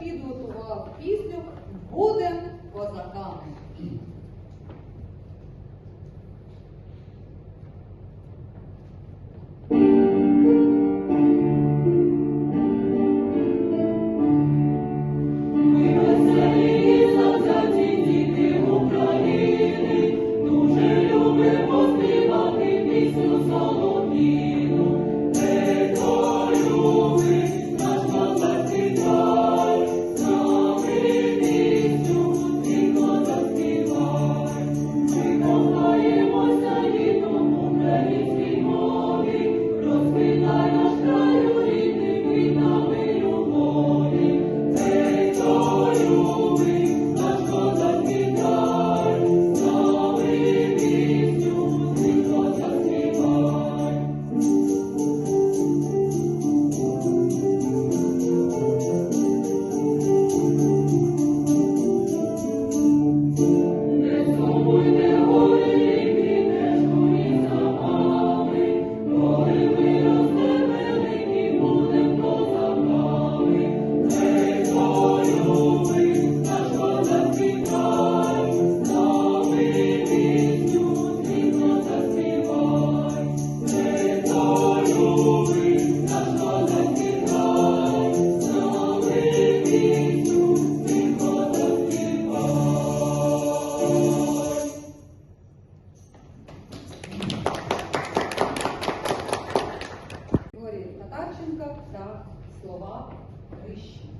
підготував пісню Будем козаками. Григорій та слова вищі.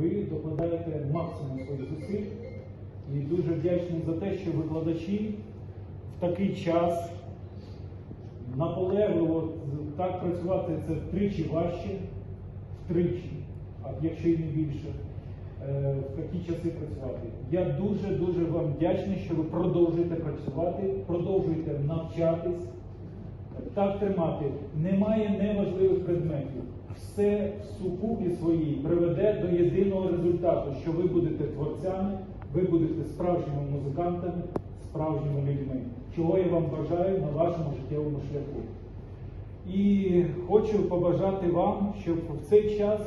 Ви докладаєте максимум своїх зусиль і дуже вдячний за те, що викладачі в такий час наполегливо так працювати це втричі важче, втричі, а якщо і не більше, е, в такі часи працювати. Я дуже дуже вам вдячний, що ви продовжуєте працювати, продовжуєте навчатись. Так тримати. Немає неважливих предметів. Все в сукупі своїй приведе до єдиного результату, що ви будете творцями, ви будете справжніми музикантами, справжніми людьми, чого я вам бажаю на вашому життєвому шляху. І хочу побажати вам, щоб в цей час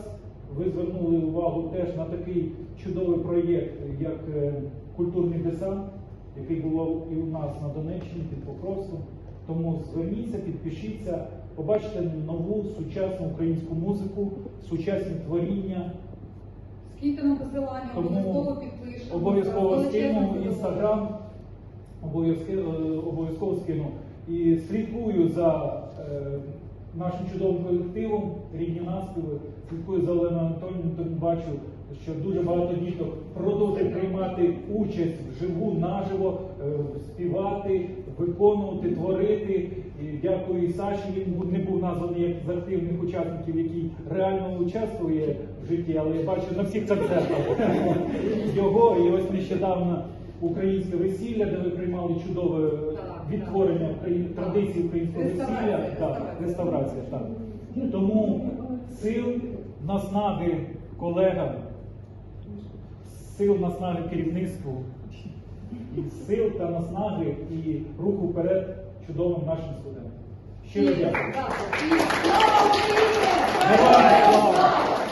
ви звернули увагу теж на такий чудовий проєкт, як е, культурний десант, який був і у нас на Донеччині під Покровськом. Тому зверніться, підпишіться, побачите нову сучасну українську музику, сучасні творіння. Нам посилання, обов'язково підпишемо. Обов'язково скину інстаграм, обов'язково, е, обов'язково скину. І слідкую за е, нашим чудовим колективом, рідні наспіви, слідкую за Оленою Антонівною, бачу, що дуже багато діток продовжують приймати участь вживу, наживо, е, співати, виконувати, творити. І дякую і Саші, він не був названий як з активних учасників, який реально участвує в житті, але я бачу на всіх концертах його. І ось нещодавно українське весілля, де ви приймали чудове відтворення традицій українського весілля. Так, реставрація. реставрація, так. Тому сил, наснаги колегам, сил наснаги керівництву, і сил та наснаги і руху вперед чудовим нашим студентам. Щиро дякую. Слава Україні!